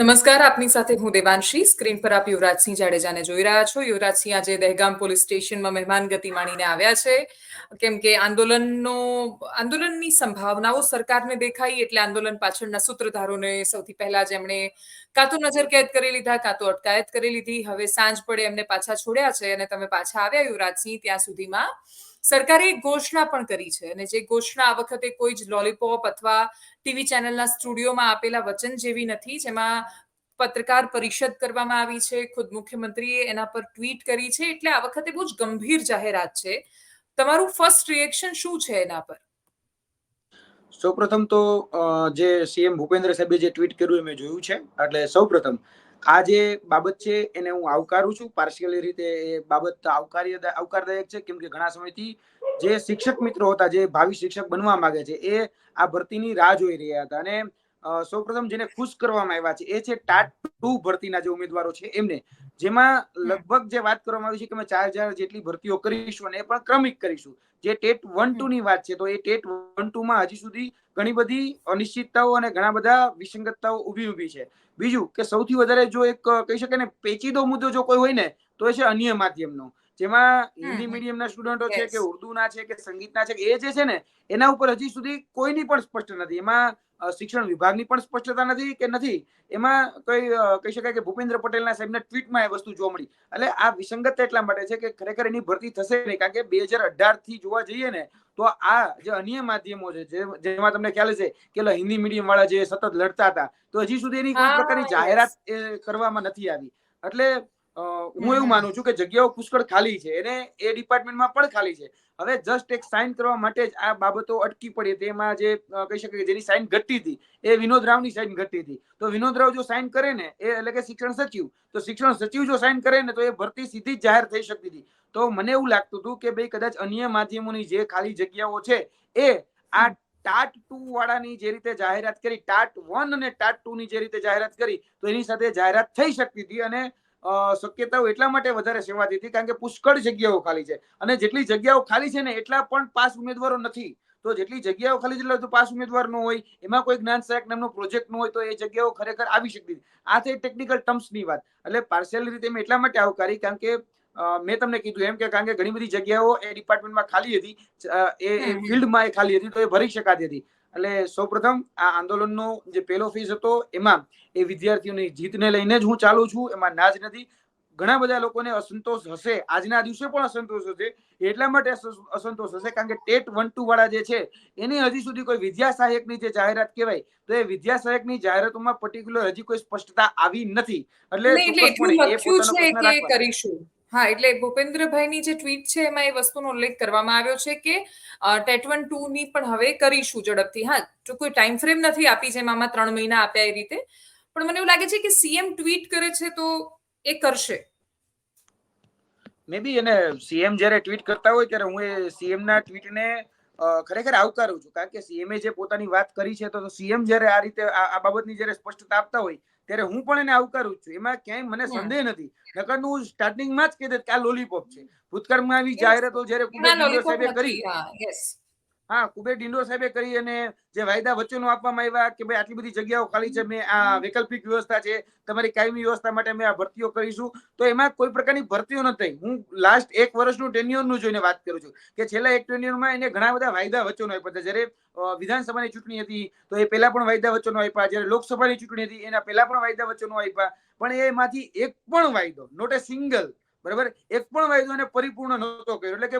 નમસ્કાર, આપની સાથે હું દેવાંશી. સ્ક્રીન પર આપ યુવરાજસિંહ જાડેજાને જોઈ રહ્યા છો. યુવરાજસિંહ આજે દહેગામ પોલીસ સ્ટેશનમાં મહેમાન ગતિ માણીને આવ્યા છે. કેમ કે આંદોલનનો, આંદોલનની સંભાવનાઓ સરકારને દેખાઈ એટલે આંદોલન પાછળના સૂત્રધારોને સૌથી પહેલા જેમણે કાં તો નજર કેદ કરી લીધા, કાં તો અટકાયત કરી લીધી. હવે સાંજ પડે એમને પાછા છોડ્યા છે અને તમે પાછા આવ્યા યુવરાજસિંહ ત્યાં સુધીમાં. સરકારે એક ઘોષણા પણ કરી છે અને જે ઘોષણા આ વખતે કોઈ જ લોલીપોપ અથવા ટીવી ચેનલના સ્ટુડિયોમાં આપેલા વચન જેવી નથી, જેમાં પત્રકાર પરિષદ કરવામાં આવી છે, ખુદ મુખ્યમંત્રીએ એના પર ટ્વીટ કરી છે, એટલે આ વખતે બહુ જ ગંભીર જાહેરાત છે. તમારું ફર્સ્ટ રિએક્શન શું છે એના પર? સૌપ્રથમ તો જે સીએમ ભૂપેન્દ્ર સાહેબે જે ટ્વીટ કર્યું એ મેં જોયું છે. એટલે સૌપ્રથમ આ જે બાબત છે એને હું આવકારું છું. પાર્શિયલી રીતે એ બાબત આવકાર્ય આવકારદાયક છે, કેમ કે ઘણા સમયથી જે શિક્ષક મિત્રો હતા, જે ભાવિ શિક્ષક બનવા માંગે છે, એ આ ભરતીની રાહ જોઈ રહ્યા હતા. અને સૌપ્રથમ જેને ખુશ કરવામાં આવ્યા છે એ છે ટાટ ટુ ભરતીના જે ઉમેદવારો છે એમને. જેમાં લગભગ જે વાત કરવામાં આવી છે કે અમે ચાર હજાર જેટલી ભરતીઓ કરીશું અને એ પણ ક્રમિક કરીશું. જે ટેટ વન ટુ ની વાત છે તો એ ટેટ વન ટુ માં હજી સુધી ઘણી બધી અનિશ્ચિતતાઓ અને ઘણા બધા વિસંગતતાઓ ઊભી ઊભી છે. બીજું કે સૌથી વધારે જો એક કહી શકે ને પેચીદો મુદ્દો જો કોઈ હોય ને તો એ છે અન્ય માધ્યમનો. જેમાં હિન્દી મીડિયમના સ્ટુડન્ટો છે કે ઉર્દુના છે કે સંગીતના છે એ જે છે ને એના ઉપર હજી સુધી કોઈની પણ સ્પષ્ટ નથી. એમાં શિક્ષણ વિભાગની પણ સ્પષ્ટતા નથી કે નથી. એમાં કોઈ કહી શકાય કે ભૂપેન્દ્ર પટેલના સાહેબના ટ્વીટમાં એ વસ્તુ જોવા મળી. એટલે આ વિસંગતતા એટલા માટે છે કે ખરેખર એની ભરતી થશે નહીં. કારણ કે બે હજાર અઢારથી જોવા જઈએ ને તો આ જે અન્ય માધ્યમો છે જેમાં તમને ખ્યાલ છે કે હિન્દી મીડિયમ વાળા જે સતત લડતા હતા તો હજી સુધી એની કોઈ પ્રકારની જાહેરાત કરવામાં નથી આવી. એટલે હું એવું માનું છું કે જગ્યાઓ પુષ્કળ ખાલી છે. એને એ ડિપાર્ટમેન્ટમાં પણ ખાલી છે. હવે જસ્ટ એક સાઇન કરવા માટે જ આ બાબતો અટકી પડી તેમાં જે કહી શકે જેની સાઇન ઘટતી હતી એ વિનોદ રાવની સાઇન ઘટતી હતી. તો વિનોદ રાવ જો સાઇન કરે ને એ એટલે કે શિક્ષણ સચિવ. તો શિક્ષણ સચિવ જો સાઇન કરે ને તો એ ભરતી સીધી જ જાહેર થઈ શકતી હતી. તો મને એવું લાગતું હતું કે ભાઈ કદાચ અન્ય માધ્યમોની જે ખાલી જગ્યાઓ છે એ આ ટાટ ટુ વાળાની જે રીતે જાહેરાત કરી ટાટ વન અને ટાટ ટુ ની જે રીતે જાહેરાત કરી તો એની સાથે જાહેરાત થઈ શકતી હતી અને શક્યતાઓ એટલા માટે વધારે સેવાતી હતી કારણ કે પુષ્કળ જગ્યાઓ ખાલી છે. અને જેટલી જગ્યાઓ ખાલી છે ને એટલા પણ પાસ ઉમેદવારો નથી. તો જેટલી જગ્યાઓ ખાલી છે તો પાસ ઉમેદવાર ન હોય. એમાં કોઈ જ્ઞાન સહાયક નામનો પ્રોજેક્ટ ન હોય તો એ જગ્યાઓ ખરેખર આવી શકતી આ થઈ ટેકનિકલ ટર્મ્સની વાત. એટલે પાર્શિયલ રીતે મેં એટલા માટે આવકારી કારણ કે મેં તમને કીધું એમ કે કારણ કે ઘણી બધી જગ્યાઓ એ ડિપાર્ટમેન્ટમાં ખાલી હતી. એ ફિલ્ડમાં એ ખાલી હતી તો એ ભરી શકાતી હતી. એટલે સૌપ્રથમ આ આંદોલનનો જે પહેલો ફેઝ હતો એમાં એ વિદ્યાર્થીઓની જીતને લઈને જ હું ચાલુ છું એમાં ના જ નથી. ઘણા બધા લોકોને અસંતોષ હશે. આજના દિવસે પણ અસંતોષ હશે. એટલા માટે અસંતોષ હશે કારણ કે ટેટ વન ટુ વાળા જે છે એની હજી સુધી કોઈ વિદ્યા સહાયકની જે જાહેરાત કહેવાય તો એ વિદ્યા સહાયકની જાહેરાતોમાં પર્ટિક્યુલર હજી કોઈ સ્પષ્ટતા આવી નથી. એટલે કરીશું. હા, એટલે ભૂપેન્દ્રભાઈની જે ટ્વીટ છે, એમાં એ વસ્તુનો ઉલ્લેખ કરવામાં આવ્યો છે કે ટેટ વન ટુ ની પણ હવે કરીશું ઝડપથી. હા, જો કોઈ ટાઈમ ફ્રેમ નથી આપી જેમ આમાં ત્રણ મહિના આપ્યા એ રીતે. પણ મને એવું લાગે છે કે સીએમ ટ્વીટ કરે છે તો એ કરશે. મે બી એને સીએમ જ્યારે ટ્વીટ કરતા હોય ત્યારે હું એ સીએમ ના ટ્વીટને ખરેખર આવકારું છું. કારણ કે સીએમએ જે પોતાની વાત કરી છે, તો સીએમ જ્યારે આ રીતે આ બાબતની જ્યારે સ્પષ્ટતા આપતા હોય ત્યારે હું પણ એને આવકારું છું. એમાં ક્યાંય મને સંદેહ નથી. નકર હું સ્ટાર્ટિંગમાં જ કહી દે કે આ લોલીપોપ છે. ભૂતકાળમાં આવી જાહેરાતો જયારે સાહેબે કરી હા કુબેર ડિંડો સાહેબે કરી અને જે વાયદા વચનો આપવામાં આવ્યા કે ભાઈ આટલી બધી જગ્યાઓ ખાલી છે મેં આ વૈકલ્પિક વ્યવસ્થા છે તમારી કાયમી વ્યવસ્થા માટે અમે આ ભરતીઓ કરીશું. તો એમાં કોઈ પ્રકારની ભરતીઓ નથી હું લાસ્ટ એક વર્ષનું ટેન્યુઅરનું જોઈને વાત કરું છું કે છેલ્લા એક ટેન્યુઅરમાં એને ઘણા બધા વાયદા વચનો આપ્યા હતા. જ્યારે વિધાનસભાની ચૂંટણી હતી તો એ પહેલા પણ વાયદા વચનો આપ્યા. જ્યારે લોકસભાની ચૂંટણી હતી એના પહેલા પણ વાયદા વચનો આપ્યા. પણ એમાંથી એક પણ વાયદો નોટ એ સિંગલ બરાબર? એક પણ વાયદો એને પરિપૂર્ણ નહોતો કર્યો. એટલે કે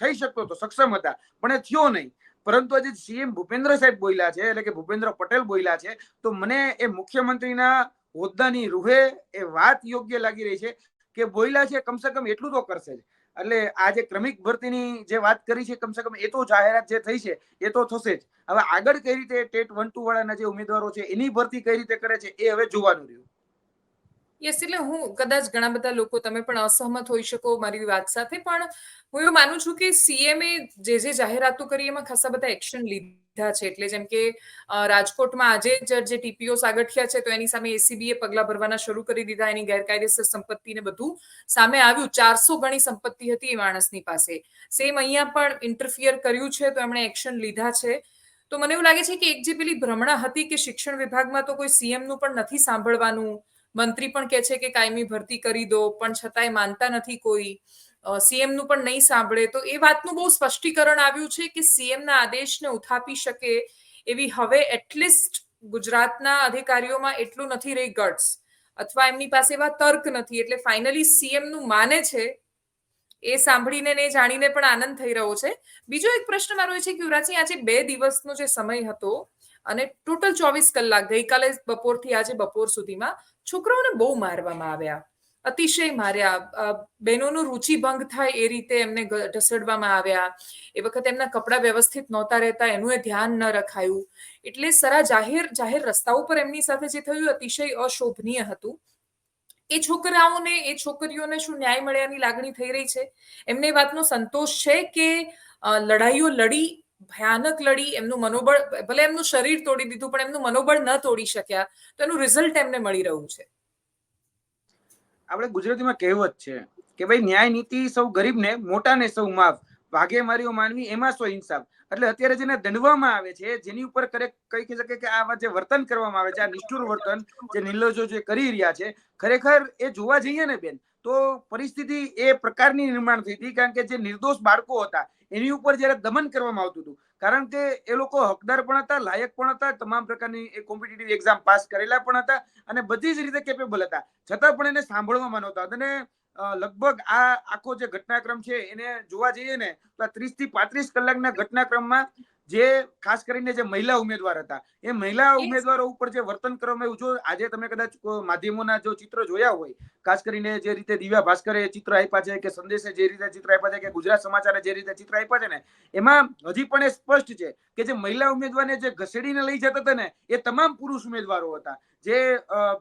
થઈ શકતો હતો સક્ષમ હતા, પણ એ થયો નહીં. પરંતુ આજે સીએમ ભૂપેન્દ્ર સાહેબ બોલ્યા છે, એટલે કે ભૂપેન્દ્ર પટેલ બોલ્યા છે, તો મને એ મુખ્યમંત્રીના હોદ્દાની રૂહે એ વાત યોગ્ય લાગી રહી છે કે બોલ્યા છે કમસે કમ એટલું તો કરશે જ. એટલે આ જે ક્રમિક ભરતીની જે વાત કરી છે કમસે કમ એ તો જાહેરાત જે થઈ છે એ તો થશે જ. હવે આગળ કઈ રીતે ટેટ વન ટુ વાળાના જે ઉમેદવારો છે એની ભરતી કઈ રીતે કરે છે એ હવે જોવાનું રહ્યું. યસ એટલે હું કદાચ ઘણા બધા લોકો, તમે પણ અસહમત હોઈ શકો મારી વાત સાથે, પણ હું એવું માનું છું કે સીએમએ જે જે જાહેરાતો કરી એમાં ખાસા બધા એક્શન લીધા છે. એટલે જેમ કે રાજકોટમાં આજે જ ટીપીઓ સાગઠિયા છે, તો એની સામે એસીબીએ પગલા ભરવાના શરૂ કરી દીધા. એની ગેરકાયદેસર સંપત્તિ ને બધું સામે આવ્યું. ચારસો ગણી સંપત્તિ હતી એ માણસની પાસે. સેમ અહીંયા પણ ઇન્ટરફિયર કર્યું છે, તો એમણે એક્શન લીધા છે. તો મને એવું લાગે છે કે એક જે પેલી ભ્રમણા હતી કે શિક્ષણ વિભાગમાં તો કોઈ સીએમનું પણ નથી સાંભળવાનું મંત્રી પણ કહે છે કે કાયમી ભરતી કરી દો, પણ છતાંય માનતા નથી કોઈ. સીએમનું પણ નહીં સાંભળે. તો એ વાતનું બહુ સ્પષ્ટીકરણ આવ્યું છે કે સીએમ ના આદેશને ઉથાપી શકે એવી હવે એટલીસ્ટ ગુજરાતના અધિકારીઓમાં એટલું નથી રહી ગટ્સ. અથવા એમની પાસે એવા તર્ક નથી. એટલે ફાઇનલી સીએમનું માને છે એ સાંભળીને ને જાણીને પણ આનંદ થઈ રહ્યો છે. બીજો એક પ્રશ્ન મારો એ છે કે યુવરાજસિંહ, આજે બે દિવસનો જે સમય હતો અને ટોટલ ચોવીસ કલાક, ગઈકાલે બપોરથી આજે બપોર સુધીમાં છોકરાઓને બહુ મારવામાં આવ્યા. અતિશય માર્યા. બહેનોનું રુચિભંગ થાય એ રીતે એમને ઢસડવામાં આવ્યા. એ વખતે એમના કપડાં વ્યવસ્થિત નહોતા રહેતા, એનું એ ધ્યાન ન રખાયું. એટલે સરા જાહેર જાહેર રસ્તાઓ પર એમની સાથે જે થયું અતિશય અશોભનીય હતું. એ છોકરાઓને, એ છોકરીઓને શું ન્યાય મળ્યાની લાગણી થઈ રહી છે? એમને વાતનો સંતોષ છે કે લડાઈઓ લડી ભયાનક લડી, એમનું મનોબળ, ભલે એમનું શરીર તોડી દીધું, પણ એમનું મનોબળ ન તોડી શક્યા, તો એનું રિઝલ્ટ એમને મળી રહ્યું છે. આપણે ગુજરાતીમાં કહેવત છે કે ભાઈ, ન્યાય નીતિ સૌ ગરીબને, મોટાને સૌ માફ ભાગે માર્યો માનવી, એમાં સો ઇન્સાફ. એટલે અત્યારે જેને દંડવામાં આવે છે, જેની ઉપર કરે, કહી શકે કે આ જે વર્તન કરવામાં આવે છે, આ નિષ્ઠુર વર્તન જે નિર્લજો જે કરી રહ્યા છે, ખરેખર એ જોવા જઈએ ને બેન, તો પરિસ્થિતિ એ પ્રકારની નિર્માણ થઈ હતી, કારણ કે જે નિર્દોષ બાળકો હતા એની ઉપર જ્યારે દમન કરવામાં આવતું હતું, કારણ કે એ લોકો હકદાર પણ હતા, લાયક પણ હતા, તમામ પ્રકારની એ કોમ્પિટિટિવ એક્ઝામ પાસ કરેલા પણ હતા અને બધી જ રીતે કેપેબલ હતા. છતાં પણ એને સાંભળવામાં નહોતા અને લગભગ આ આખો જે ઘટનાક્રમ છે એને જોવા જઈએ ને, તો ત્રીસથી પાંત્રીસ કલાકના ઘટનાક્રમમાં જે ખાસ કરીને જે મહિલા ઉમેદવાર હતા એ મહિલા ઉમેદવારો ઉપર જે વર્તન કરવામાં આવ્યું જો આજે તમે કદાચ માધ્યમોના જો ચિત્ર જોયા હોય ખાસ કરીને જે રીતે દિવ્યા ભાસ્કરે ચિત્ર આપ્યા છે કે સંદેશે જે રીતે ચિત્ર આપ્યા છે કે ગુજરાત સમાચારે જે રીતે ચિત્ર આપ્યા છે ને એમાં હજી પણ એ સ્પષ્ટ છે કે જે મહિલા ઉમેદવારને જે ઘસેડીને લઈ જતા હતા ને એ તમામ પુરુષ ઉમેદવારો હતા. જે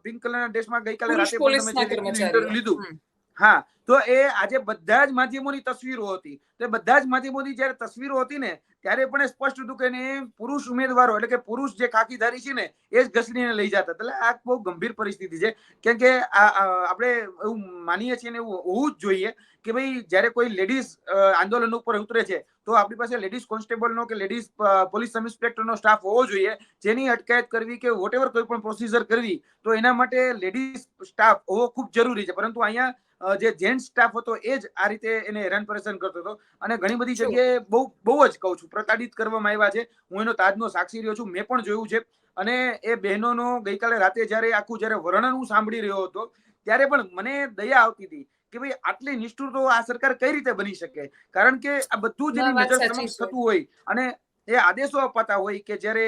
પિંક કલરના ડ્રેસમાં ગઈકાલે રાતે લીધું હા, તો એ આજે બધા જ માધ્યમોની તસવીરો હતી. તો બધા જ માધ્યમોની જયારે તસવીરો હતી ને, ત્યારે પણ સ્પષ્ટ હતું કે પુરુષ ઉમેદવારો, એટલે કે પુરુષ જે ખાકીધારી છે ને, એ જ ઘસડીને લઈ જતા. એટલે આ બહુ ગંભીર પરિસ્થિતિ છે. કેમ કે આપણે એવું માનીએ છીએ ને એવું હોવું જ જોઈએ કે ભાઈ, જયારે કોઈ લેડીઝ આંદોલન ઉપર ઉતરે છે, તો આપણી પાસે લેડીઝ કોન્સ્ટેબલનો કે લેડીઝ પોલીસ સબ ઇન્સ્પેક્ટરનો સ્ટાફ હોવો જોઈએ. જેની અટકાયત કરવી કે વોટેવર કોઈ પણ પ્રોસીજર કરવી, તો એના માટે લેડીઝ સ્ટાફ હોવો ખૂબ જરૂરી છે. પરંતુ અહીંયા જે જેન્ટ સ્ટાફ હતો એ જ આ રીતે એને હેરાન પરેશાન કરતો હતો. અને ઘણી બધી જગ્યાએ બહુ બહુ જ કહું છું પ્રતાડિત કરવામાં આવ્યા છે. હું એનો તાજનો સાક્ષી રહ્યો છું. મેં પણ જોયું છે. અને એ બહેનોનો ગઈકાલે રાતે જ્યારે આખું જ્યારે વર્ણન હું સાંભળી રહ્યો હતો ત્યારે પણ મને દયા આવતી હતી કે ભાઈ આટલી નિષ્ઠુર તો આ સરકાર કઈ રીતે બની શકે? કારણ કે આ બધું જ નજર સમક્ષ થતું હોય અને એ આદેશો અપાતા હોય કે જ્યારે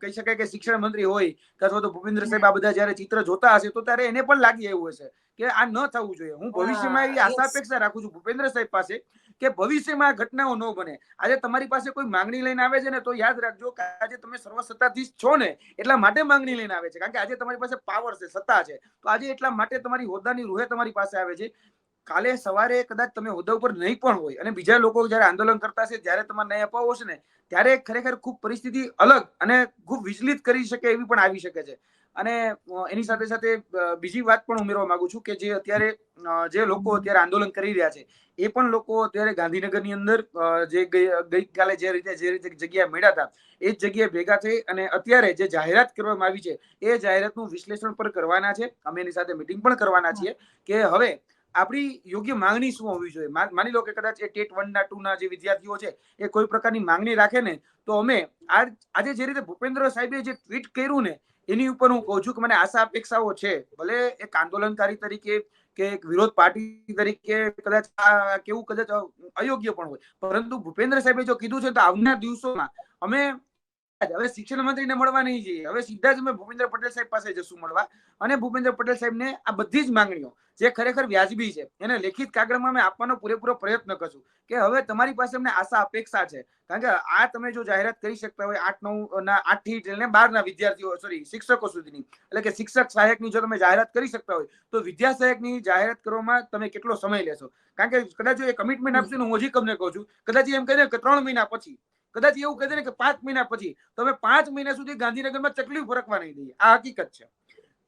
કહી શકાય કે શિક્ષણ મંત્રી હોય કે અથવા તો ભૂપેન્દ્ર સાહેબ આ બધા જયારે ચિત્ર જોતા હશે તો ત્યારે એને પણ લાગી એવું હશે કે આ ન થવું જોઈએ. હું ભવિષ્યમાં એવી આશા અપેક્ષા રાખું છું ભૂપેન્દ્ર સાહેબ પાસે કે ભવિષ્યમાં આ ઘટનાઓ ન બને. આજે તમારી પાસે કોઈ માંગણી લઈને આવે છે ને તો યાદ રાખજો કે આજે તમે સર્વસત્તાધીશ છો ને એટલા માટે માંગણી લઈને આવે છે. કારણ કે આજે તમારી પાસે પાવર છે સત્તા છે. તો આજે એટલા માટે તમારી હોદ્દાની રૂહે તમારી પાસે આવે છે. કાલે સવારે કદાચ તમે હોદ્દા ઉપર નહીં પણ હોય અને બીજા લોકો જયારે આંદોલન કરતા હશે જ્યારે તમારે નહીં અપાવો છે ને ત્યારે ખરેખર ખૂબ પરિસ્થિતિ અલગ અને ખૂબ વિચલિત કરી શકે એવી પણ આવી શકે છે. અને એની સાથે સાથે બીજી વાત પણ ઉમેરવા માંગુ છું કે જે અત્યારે જે લોકો અત્યારે આંદોલન કરી રહ્યા છે એ પણ લોકો અત્યારે ગાંધીનગરની અંદર જે ગઈકાલે જે રીતે જે રીતે જગ્યા મળ્યા હતા એ જ જગ્યાએ ભેગા થઈ અને અત્યારે જે જાહેરાત કરવામાં આવી છે એ જાહેરાતનું વિશ્લેષણ પણ કરવાના છે. અમે એની સાથે મિટિંગ પણ કરવાના છીએ કે હવે આપણી યોગ્ય માંગણી શું હોવી જોઈએ? માની લો કે કદાચ એ ટેટ વન ના ટુ ના જે વિદ્યાર્થીઓ છે, એ કોઈ પ્રકારની માંગણી રાખે ને, તો અમે આજે જે રીતે ભૂપેન્દ્ર સાહેબે જે ટ્વીટ કર્યું ને, એની ઉપર હું કહું છું કે મને આશા અપેક્ષાઓ છે. ભલે એક આંદોલનકારી તરીકે કે એક વિરોધ પાર્ટી તરીકે કદાચ કેવું કદાચ અયોગ્ય પણ હોય. પરંતુ ભૂપેન્દ્ર સાહેબે જો કીધું છે તો આવનાર દિવસોમાં અમે હવે શિક્ષણ મંત્રીને મળવા નહીં જઈએ હવે સીધા જ અમે ભૂપેન્દ્ર પટેલ સાહેબ પાસે જશું મળવા. અને ભૂપેન્દ્ર પટેલ સાહેબને આ બધી જ માંગણીઓ, જે ખરેખર વ્યાજબી છે, એને લેખિત કાગળમાં અમે આપવાનો પૂરેપૂરો પ્રયત્ન કરશું કે હવે તમારી પાસે અમને આશા, અપેક્ષા છે. કારણ કે આ તમે જો જાહેરાત કરી શકતા હોય આઠ, નવ, ના આઠથી લઈને બાર ના વિદ્યાર્થીઓ સોરી શિક્ષકો સુધીની, એટલે કે શિક્ષક સહાયકની જો તમે જાહેરાત કરી શકતા હોય, તો વિદ્યા સહાયકની જાહેરાત કરવામાં તમે કેટલો સમય લેશો? કારણ કે કદાચ એ કમિટમેન્ટ આપશે હું હજી તમને કહું છું. કદાચ એમ કહીને ત્રણ મહિના પછી કદાચ એવું કહે છે ને કે પાંચ મહિના પછી તમે પાંચ મહિના સુધી ગાંધીનગરમાં તકલીફ ફરકવા નહીં દઈએ. આ હકીકત છે.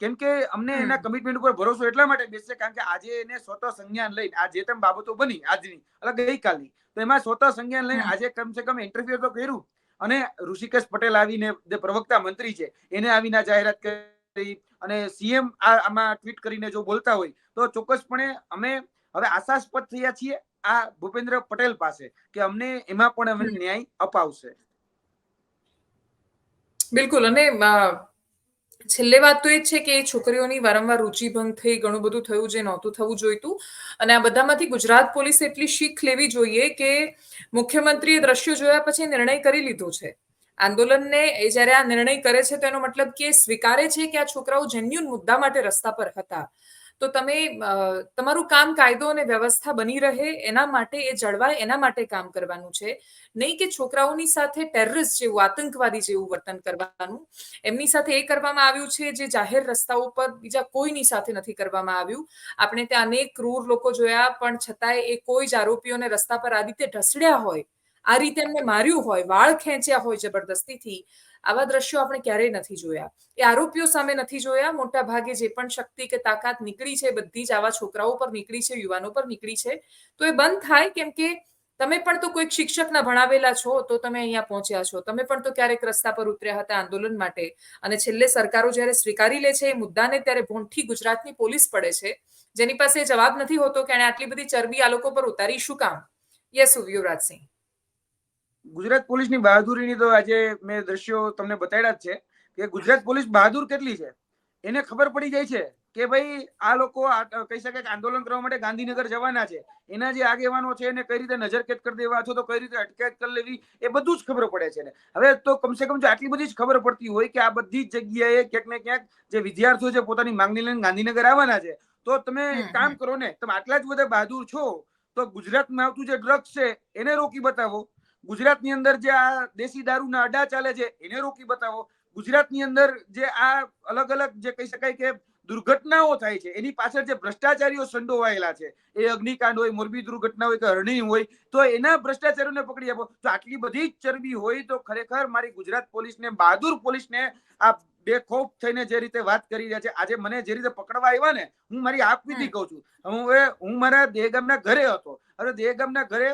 કેમ કે અમને એના કમિટમેન્ટ ઉપર ભરોસો એટલા માટે બેસશે કારણ કે આજે એને સ્વતઃ સંજ્ઞાન લઈને આ જે તેમ બાબતો બની આજની એટલે ગઈકાલની તો એમાં સ્વતઃ સંજ્ઞાન લઈને આજે કમસે કમ ઇન્ટરવ્યુ તો કર્યું અને ઋષિકેશ પટેલ આવીને જે પ્રવક્તા મંત્રી છે એને આવીને જાહેરાત કરી અને સીએમ આમાં ટ્વીટ કરીને જો બોલતા હોય તો ચોક્કસપણે અમે હવે આશાસ્પદ થયા છીએ આ ભૂપેન્દ્ર પટેલ પાસે કે અમને એમાં પણ અમને ન્યાય અપાવશે. બિલકુલ અને છેલ્લે વાત તો એ છે કે છોકરીઓની વારંવાર રુચિભંગ થઈ ઘણું બધું થયું જે નહોતું થવું જોઈતું. અને આ બધામાંથી ગુજરાત પોલીસે એટલી શીખ લેવી જોઈએ કે મુખ્યમંત્રીએ દ્રશ્યો જોયા પછી નિર્ણય કરી લીધો છે. આંદોલનને એ જ્યારે આ નિર્ણય કરે છે તો એનો મતલબ કે સ્વીકારે છે કે આ છોકરાઓ જેન્યુન મુદ્દા માટે રસ્તા પર હતા. તો તમે તમારું કામ કાયદો અને વ્યવસ્થા બની રહે, એના માટે એ જળવાય, એના માટે કામ કરવાનું છે. નહીં કે છોકરાઓની સાથે ટેરરિસ્ટ જેવું, આતંકવાદી જેવું વર્તન કરવાનું. એમની સાથે એ કરવામાં આવ્યું છે જે જાહેર રસ્તાઓ પર બીજા કોઈની સાથે નથી કરવામાં આવ્યું. આપણે ત્યાં અનેક ક્રૂર લોકો જોયા, પણ છતાંય એ કોઈ જ આરોપીઓને રસ્તા પર આ રીતે ઢસડ્યા હોય. આ રીતે એમને માર્યું હોય, વાળ ખેંચ્યા હોય જબરદસ્તીથી. આવા દ્રશ્યો આપણે ક્યારેય નથી જોયા. એ આરોપીઓ સામે નથી જોયા. મોટા ભાગે જે પણ શક્તિ કે તાકાત નીકળી છે, બધી જ આવા છોકરાઓ પર નીકળી છે, યુવાનો પર નીકળી છે. તો એ બંધ થાય કેમ કે તમે પણ તો કોઈક શિક્ષકના ભણાવેલા છો, તો તમે અહીંયા પહોંચ્યા છો. તમે પણ તો ક્યારેક રસ્તા પર ઉતર્યા હતા આંદોલન માટે. અને છેલ્લે સરકારો જ્યારે સ્વીકારી લે છે એ મુદ્દાને ત્યારે ભૂંઠી ગુજરાતની પોલીસ પડે છે. જેની પાસે જવાબ નથી હોતો કે એણે આટલી બધી ચરબી આ લોકો પર ઉતારી, શું કામ? યસ, યુવરાજસિંહ. ગુજરાત પોલીસની બહાદુરીની તો આજે મેં દ્રશ્યો તમને બતાડ્યા જ છે કે ગુજરાત પોલીસ બહાદુર કેટલી છે? એને ખબર પડી જાય છે કે ભાઈ આ લોકો કહી શકાય કે આંદોલન કરવા માટે ગાંધીનગર જવાના છે. એના જે આગેવાનો છે એને કઈ રીતે નજરકેદ કરી દેવા અથવા તો કઈ રીતે અટકાયત કરી લેવી એ બધું જ ખબર પડે છે ને હવે તો કમસે કમ જો આટલી બધી જ ખબર પડતી હોય કે આ બધી જ જગ્યાએ ક્યાંક ને ક્યાંક જે વિદ્યાર્થીઓ છે પોતાની માંગણી લઈને ગાંધીનગર આવવાના છે તો તમે કામ કરો ને તમે આટલા જ બધા બહાદુર છો તો ગુજરાતમાં આવતું જે ડ્રગ્સ છે એને રોકી બતાવો. ગુજરાતની અંદર જે આ દેશી દારૂના અડા ચાલે છે એને રોકી બતાવો. ગુજરાતની અંદર જે આ અલગ અલગ જે કહી શકાય કે દુર્ઘટનાઓ થાય છે એની પાછળ જે ભ્રષ્ટાચારીઓ સંડોવાયેલા છે એ અગ્નિકાંડ હોય મોરબી દુર્ઘટના હોય કે હરણી હોય તો એના ભ્રષ્ટાચારીઓને પકડી આપો. તો આટલી બધી જ ચરબી હોય તો ખરેખર મારી ગુજરાત પોલીસને બહાદુર પોલીસને આ બેખોફ થઈને જે રીતે વાત કરી રહ્યા છે આજે મને જે રીતે પકડવા આવ્યા ને હું મારી આપવીથી કહું છું. હવે હું મારા દેહગામના ઘરે હતો. હવે દેહગામના ઘરે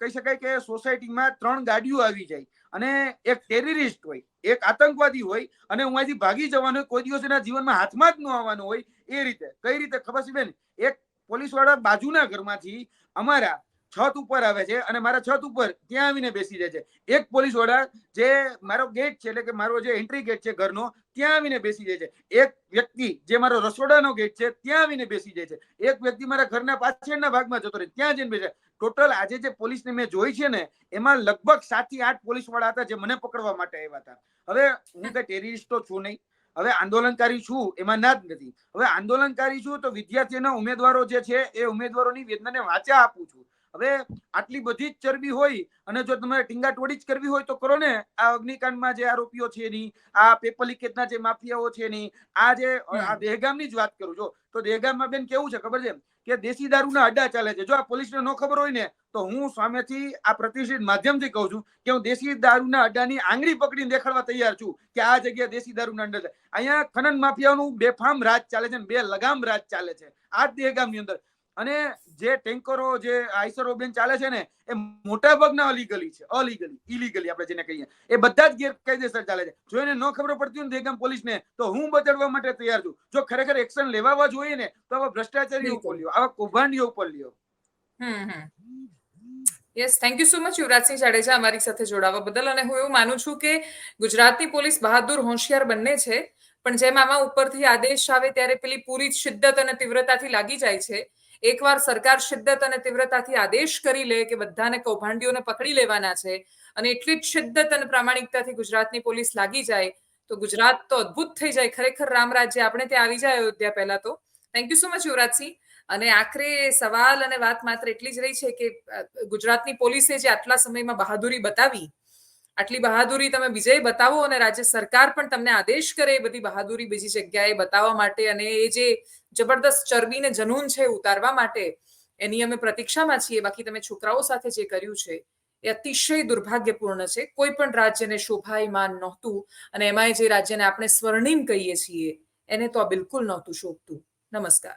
કહી શકાય કે સોસાયટીમાં ત્રણ ગાડીઓ આવી જાય અને એક ટેરરિસ્ટ હોય એક આતંકવાદી હોય અને હું અહીંથી ભાગી જવાનો હોય, કોઈ દિવસ એના જીવનમાં હાથમાં જ ન આવવાનો હોય એ રીતે. કઈ રીતે? ખબર છે બેન? એક પોલીસવાળા બાજુના ઘરમાંથી અમારા છત ઉપર આવે છે અને મારા છત ઉપર ત્યાં આવીને બેસી જાય છે. એક પોલીસવાળા જે મારો ગેટ છે એટલે કે મારો જે એન્ટ્રી ગેટ છે ઘરનો ત્યાં આવીને બેસી જાય છે. એક વ્યક્તિ જે મારો રસોડાનો ગેટ છે ત્યાં આવીને બેસી જાય છે. એક વ્યક્તિ મારા ઘરના પાછળના ભાગમાં જતો રહે ત્યાં જઈને બેસે ટોટલ આજે જે પોલીસને મેં જોઈ છે ને, એમાં લગભગ સાતથી આઠ પોલીસવાળા હતા જે મને પકડવા માટે આવ્યા હતા. હવે હું કઈ ટેરરિસ્ટ તો છું નહીં. હવે આંદોલનકારી છું, એમાં ના જ નથી. હવે આંદોલનકારી છું તો વિદ્યાર્થીઓના ઉમેદવારો જે છે, એ ઉમેદવારોની વેદનાને વાંચ્યા આપું છું. હવે આટલી બધી જ ચરબી હોય અને જો તમારે ટીંગાટોળી જ કરવી હોય તો કરો ને. આ અગ્નિકાંડમાં જે આરોપીઓ છે એની આ પેપર લીકેજના જે માફિયાઓ છે એની આ જે આ દહેગામની જ વાત કરું. જો તો દહેગામમાં બેન કેવું છે ખબર છે? કે દેશી દારૂના અડ્ડા ચાલે છે. જો આ પોલીસને ન ખબર હોય ને તો હું સામેથી આ પ્રતિષ્ઠિત માધ્યમથી કહું છું કે હું દેશી દારૂના અડ્ડાની આંગળી પકડીને દેખાડવા તૈયાર છું કે આ જગ્યા દેશી દારૂના અડ્ડા છે અહીંયા ખનન માફિયાનું બેફામ રાજ ચાલે છે બે લગામ રાજ ચાલે છે. આ જ દહેગામની અંદર. અને જે ટેન્કરો, જે આઈસર બેન ચાલે છે ને, એ મોટા ભાગના અલીગલી છે અલીગલી ઇલીગલી આપણે જેને કહીએ. એ બધા જ ગેરકાયદેસર ચાલે છે. જો એને ન ખબર પડતી હોય ને દહેગામ પોલીસને, તો હું બચાડવા માટે તૈયાર છું. જો ખરેખર એક્શન લેવા જોઈએ ને, તો આવા ભ્રષ્ટાચારીઓ ઉપર લ્યો, આવા કૌભાંડીઓ ઉપર લ્યો. Yes thank you so much Yuvrajsinh Jadeja, અમારી સાથે જોડાવા બદલ. અને હું એવું માનું છું કે ગુજરાતની પોલીસ બહાદુર હોશિયાર બંને છે, પણ જેમ આમાં ઉપરથી આદેશ આવે ત્યારે પેલી પૂરી શિદ્દત અને તીવ્રતાથી લાગી જાય છે. એકવાર સરકાર શિદ્દત અને તીવ્રતાથી આદેશ કરી લે કે બધાને કૌભાંડીઓને પકડી લેવાના છે અને એટલી જ શિદ્દત અને પ્રામાણિકતાથી ગુજરાતની પોલીસ લાગી જાય, તો ગુજરાત તો અદ્ભુત થઈ જાય. ખરેખર રામ રાજ્ય આપણે ત્યાં આવી જાય અયોધ્યા પહેલા તો. Thank you so much Yuvrajsinh. અને આખરે સવાલ અને વાત માત્ર એટલી જ રહી છે કે ગુજરાતની પોલીસે જે આટલા સમયમાં બહાદુરી બતાવી આટલી બહાદુરી તમે બીજે બતાવો અને રાજ્ય સરકાર પણ તમને આદેશ કરે એ બધી બહાદુરી બીજી જગ્યાએ બતાવવા માટે અને એ જે જબરદસ્ત ચરબીને જનૂન છે ઉતારવા માટે એની અમે પ્રતીક્ષામાં છીએ. બાકી તમે છોકરાઓ સાથે જે કર્યું છે, એ અતિશય દુર્ભાગ્યપૂર્ણ છે. કોઈ પણ રાજ્યને શોભાયમાન નહોતું અને એમાંય જે રાજ્યને આપણે સ્વર્ણિમ કહીએ છીએ, એને તો આ બિલકુલ નહોતું શોભતું. નમસ્કાર.